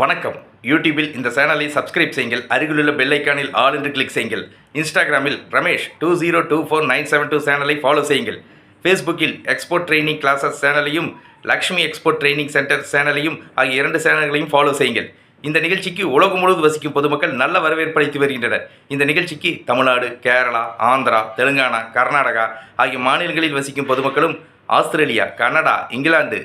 வணக்கம். யூடியூபில் இந்த சேனலை சப்ஸ்கிரைப் செய்யுங்கள். அருகிலுள்ள பெல் ஐக்கானில் ஆல் என்று கிளிக் செய்யுங்கள். இன்ஸ்டாகிராமில் Ramesh two zero two four nine seven two சேனலை ஃபாலோ செய்யுங்கள். ஃபேஸ்புக்கில் எக்ஸ்போர்ட் ட்ரைனிங் கிளாஸஸ் சேனலையும் லக்ஷ்மி எக்ஸ்போர்ட் ட்ரைனிங் சென்டர் சேனலையும் ஆகிய இரண்டு சேனல்களையும் ஃபாலோ செய்யுங்கள். இந்த நிகழ்ச்சிக்கு உலகம் முழுவதும் வசிக்கும் பொதுமக்கள் நல்ல வரவேற்பு அளித்து வருகின்றனர். இந்த நிகழ்ச்சிக்கு தமிழ்நாடு கேரளா ஆந்திரா தெலுங்கானா கர்நாடகா ஆகிய மாநிலங்களில் வசிக்கும் பொதுமக்களும் Australia Canada England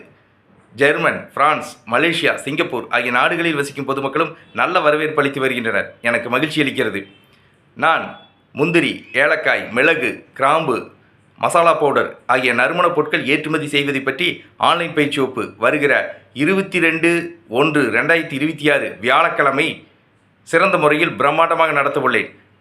German France Malaysia Singapore ஆகிய நாடுகளில் வசிக்கும் பொதுமக்களும் நல்ல வரவேற்பு அளித்து வருகின்றனர். எனக்கு மகிழ்ச்சி அளிக்கிறது. நான் முந்திரி ஏலக்காய் மிளகு கிராம்பு மசாலா பவுடர் ஆகிய நறுமணப் பொருட்கள் ஏற்றுமதி செய்வதை பற்றி ஆன்லைன் பயிற்சி வகுப்பு வருகிற இருபத்தி ரெண்டு ஒன்று ரெண்டாயிரத்தி இருபத்தி ஆறு வியாழக்கிழமை சிறந்த முறையில் பிரம்மாண்டமாக நடத்த உள்ளேன்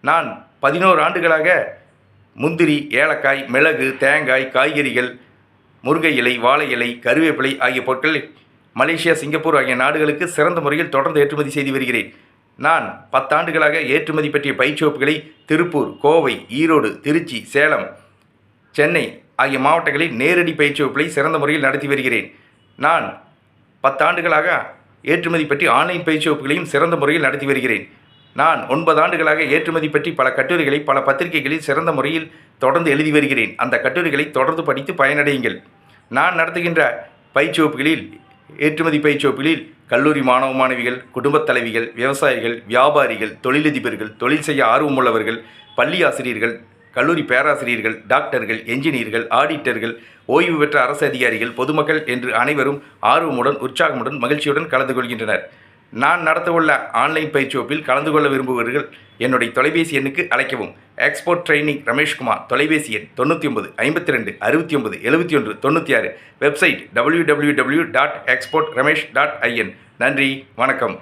நான் பதினோரு ஆண்டுகளாக முந்திரி ஏலக்காய் மிளகு தேங்காய் காய்கறிகள் முருங்கை இலை வாழை இலை கருவேப்பிலை ஆகிய பொருட்களை மலேசியா சிங்கப்பூர் ஆகிய நாடுகளுக்கு சிறந்த முறையில் தொடர்ந்து ஏற்றுமதி செய்து வருகிறேன். நான் பத்தாண்டுகளாக ஏற்றுமதி பற்றிய பயிற்சி வகுப்புகளை திருப்பூர் கோவை ஈரோடு திருச்சி சேலம் சென்னை ஆகிய மாவட்டங்களில் நேரடி பயிற்சி வகுப்புகளை சிறந்த முறையில் நடத்தி வருகிறேன். நான் பத்தாண்டுகளாக ஏற்றுமதி பற்றி ஆன்லைன் பயிற்சி வகுப்புகளையும் சிறந்த முறையில் நடத்தி வருகிறேன். நான் ஒன்பது ஆண்டுகளாக ஏற்றுமதி பற்றி பல கட்டுரைகளை பல பத்திரிகைகளில் சிறந்த முறையில் தொடர்ந்து எழுதி வருகிறேன். அந்த கட்டுரைகளை தொடர்ந்து படித்து பயனடையுங்கள். நான் நடத்துகின்ற பயிற்சி வகுப்புகளில் ஏற்றுமதி பயிற்சி வகுப்புகளில் கல்லூரி மாணவ மாணவிகள் குடும்பத் தலைவிகள் விவசாயிகள் வியாபாரிகள் தொழிலதிபர்கள் தொழில் செய்ய ஆர்வமுள்ளவர்கள் பள்ளி ஆசிரியர்கள் கல்லூரி பேராசிரியர்கள் டாக்டர்கள் என்ஜினியர்கள் ஆடிட்டர்கள் ஓய்வு பெற்ற அரசு அதிகாரிகள் பொதுமக்கள் என்று அனைவரும் ஆர்வமுடன் உற்சாகமுடன் மகிழ்ச்சியுடன் கலந்து கொள்கின்றனர். நான் நடத்தவுள்ள ஆன்லைன் பயிற்சி வகுப்பில் கலந்து கொள்ள விரும்புபவர்கள் என்னுடைய தொலைபேசி எண்ணுக்கு அழைக்கவும். எக்ஸ்போர்ட் ட்ரைனிங் ரமேஷ்குமார் தொலைபேசி எண் தொண்ணூற்றி ஒன்பது ஐம்பத்தி ரெண்டு அறுபத்தி ஒன்பது எழுபத்தி ஒன்று தொண்ணூற்றி ஆறு. Website W W W dot export Ramesh dot IN நன்றி வணக்கம்.